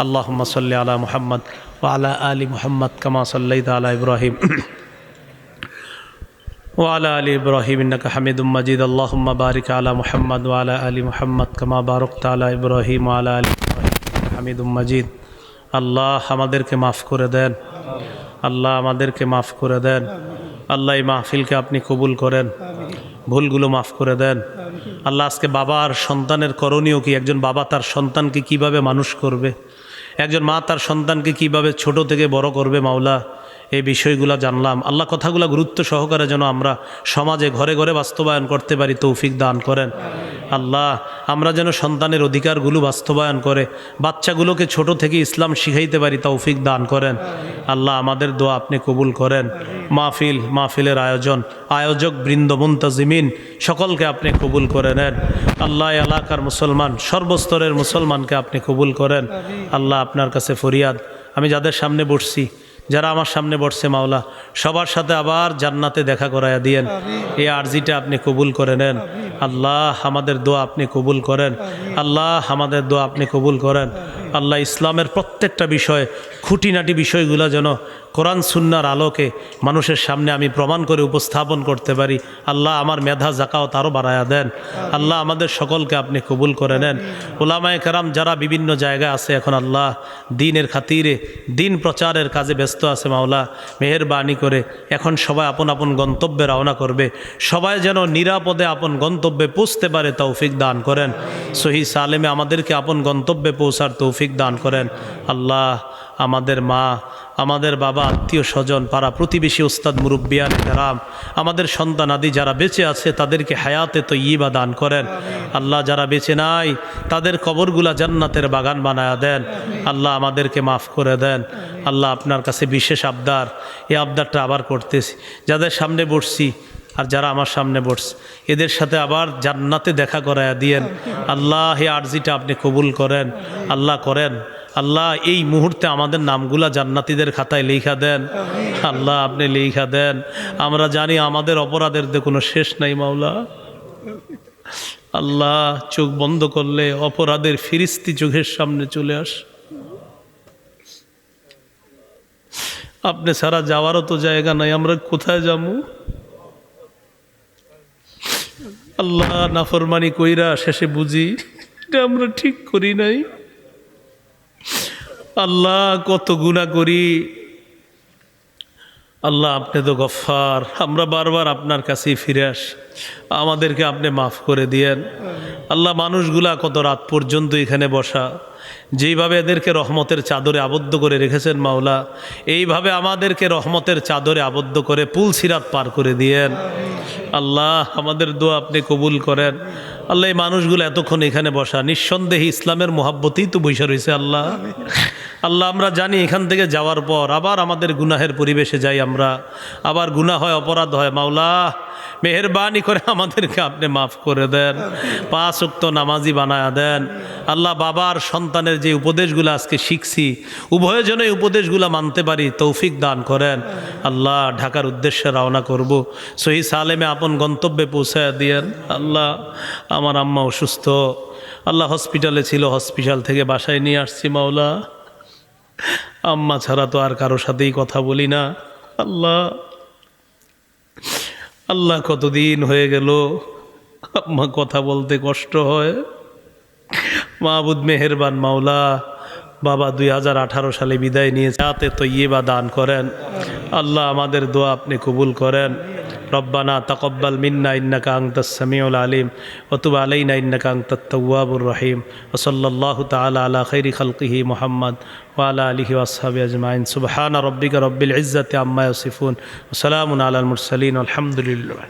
আল্লাহ সাল্লি আলা মুহাম্মদ ওয়ালা আলী মুহাম্মদ কামা সাল্লাইত আলা ইব্রাহিম وعلى آل إبراهيم إنك حميد مجيد اللهم بارك على محمد وعلى آل محمد كما باركت على إبراهيم وعلى آل إبراهيم إنك حميد مجيد আল্লাহ আমাদেরকে মাফ করে দেন আল্লাহ আমাদেরকে মাফ করে দেন আল্লাহ এই মাহফিলকে আপনি কবুল করেন ভুলগুলো মাফ করে দেন আল্লাহ আজকে বাবার সন্তানের করণীয় কি একজন বাবা তার সন্তানকে কিভাবে মানুষ করবে একজন মা তার সন্তানকে কীভাবে ছোট থেকে বড় করবে মাওলা? এই বিষয়গুলো জানলাম। আল্লাহ কথাগুলো গুরুত্ব সহকারে যেন আমরা সমাজে ঘরে ঘরে বাস্তবায়ন করতে পারি, তৌফিক দান করেন। আল্লাহ, আমরা যেন সন্তানের অধিকারগুলো বাস্তবায়ন করে, বাচ্চাগুলোকে ছোট থেকে ইসলাম শিখাইতে পারি, তৌফিক দান করেন। আল্লাহ, আমাদের দোয়া আপনি কবুল করেন। মাহফিল, মাহফিলের আয়োজন। আয়োজক বৃন্দ, মুন্তাজিমিন, সকলকে আপনি কবুল করে নেন। আল্লাহ এলাকার মুসলমান, সর্বস্তরের মুসলমানকে আপনি কবুল করেন। আল্লাহ আপনার কাছে ফরিয়াদ। আমি যাদের সামনে বসছি, যারা আমার সামনে বসছে মাওলা, সবার সাথে আবার জান্নাতে দেখা করাইয়া দিয়েন। এই আর্জিটা আপনি কবুল করে নেন। আল্লাহ আমাদের দোয়া আপনি কবুল করেন। আল্লাহ আমাদের দোয়া আপনি কবুল করেন। আল্লাহ ইসলামের প্রত্যেকটা বিষয়, খুঁটিনাটি বিষয়গুলো যেন কোরআন সুন্নার আলোকে মানুষের সামনে আমি প্রমাণ করে উপস্থাপন করতে পারি। আল্লাহ আমার মেধা জাকাও তারও বাড়ায়া দেন। আল্লাহ আমাদের সকলকে আপনি কবুল করে নেন। ওলামায় কারাম যারা বিভিন্ন জায়গায় আছে, এখন আল্লাহ দিনের খাতিরে, দিন প্রচারের কাজে ব্যস্ত আছে মাওলা, মেহরবানি করে এখন সবাই আপন আপন গন্তব্যে রওনা করবে। সবাই যেন নিরাপদে আপন গন্তব্যে পৌঁছতে পারে, তৌফিক দান করেন। সহি সালেমে আমাদেরকে আপন গন্তব্যে পৌঁছার তৌফিক দান করেন। আল্লাহ আমাদের মা, আমাদের বাবা, আত্মীয় স্বজন, পাড়া প্রতিবেশী ওস্তাদ মুরব্বিয়ান কারাম আমাদের সন্তান আদি যারা বেঁচে আছে, তাদেরকে হায়াতে তো ইবা দান করেন। আল্লাহ যারা বেঁচে নাই, তাদের কবরগুলা জান্নাতের বাগান বানায়া দেন। আল্লাহ আমাদেরকে মাফ করে দেন। আল্লাহ আপনার কাছে বিশেষ আবদার। এই আবদারটা আবার করতেছি। যাদের সামনে বসছি আর যারা আমার সামনে বসছে, এদের সাথে আবার জান্নাতে দেখা করায়া দিয়েন। আল্লাহ এই আর্জিটা আপনি কবুল করেন, আল্লাহ করেন। আল্লাহ, এই মুহূর্তে আমাদের নামগুলা জান্নাতিদের খাতায় লেখা দেন। আল্লাহ, আপনি লেখা দেন। আমরা জানি আমাদের অপরাধের কোনো শেষ নাই, মাওলা। আল্লাহ, চোখ বন্ধ করলে অপরাধের ফিরিস্তি চোখের সামনে চলে আস। আপনি সারা যাওয়ারও তো জায়গা নাই, আমরা কোথায় যাব? আল্লাহ নাফরমানি কইরা শেষে বুঝি, এটা আমরা ঠিক করি নাই। আল্লাহ কত গুণা করি। আল্লাহ আপনি তো গফার আমরা বারবার আপনার কাছেই ফিরে আস, আমাদেরকে আপনি মাফ করে দিয়েন। আল্লাহ মানুষগুলা কত রাত পর্যন্ত এখানে বসা যেইভাবে এদেরকে রহমতের চাদরে আবদ্ধ করে রেখেছেন মাওলা, এইভাবে আমাদেরকে রহমতের চাদরে আবদ্ধ করে পুল সিরাত পার করে দিয়েন। আল্লাহ, আমাদের দোয়া আপনি কবুল করেন। আল্লাহ, এই মানুষগুলো এতক্ষণ এখানে বসা, নিঃসন্দেহে ইসলামের মোহাব্বতেই তো বৈশা রয়েছে আল্লাহ। আল্লাহ, আমরা জানি এখান থেকে যাওয়ার পর আবার আমাদের গুনাহের পরিবেশে যাই আমরা। আবার গুনাহ হয়, অপরাধ হয়, মাওলা, মেহরবানি করে আমাদেরকে আপনি মাফ করে দেন। পাঁচ উক্ত নামাজি বানায়া দেন। আল্লাহ বাবার সন্তানের যে উপদেশগুলো আজকে শিখছি, উভয় জনে উপদেশগুলো মানতে পারি, তৌফিক দান করেন। আল্লাহ ঢাকার উদ্দেশ্যে রওনা করব। সহি সালেমে আপন গন্তব্যে পৌঁছায় দিয়েন। আল্লাহ আমার আম্মা অসুস্থ। আল্লাহ হসপিটালে ছিল, হসপিটাল থেকে বাসায় নিয়ে আসছি মাওলা। আম্মা ছাড়া তো আর কারও সাথেই কথা বলি না। আল্লাহ আল্লাহ কতদিন হয়ে গেল? আম্মা কথা বলতে কষ্ট হয়। মাহবুদ মেহেরবান মাওলা, বাবা দুই হাজার আঠারো সালে বিদায় নিয়ে যাতে তো বা দান করেন। আল্লাহ আমাদের দোয়া আপনি কবুল করেন। রব্বানা তকব্বাল মিন্না ইন্নাকা আংতাস সামিউল আলিম অতুব আলাইনা ইন্নাকা আংতাত তওয়াবুর রহিম। ওসল্লাহ তালা আলা খৈরি খালকিহি মোহাম্মদ ওয়ালা আলিহি ওয়াসহাবি আজমাইন। সুবহানা রব্বিকা রব্বিল ইজ্জাতি আম্মা ইয়াসিফুন। ওসালামুন আলাল মুরসালিন। আলহামদুলিল্লাহ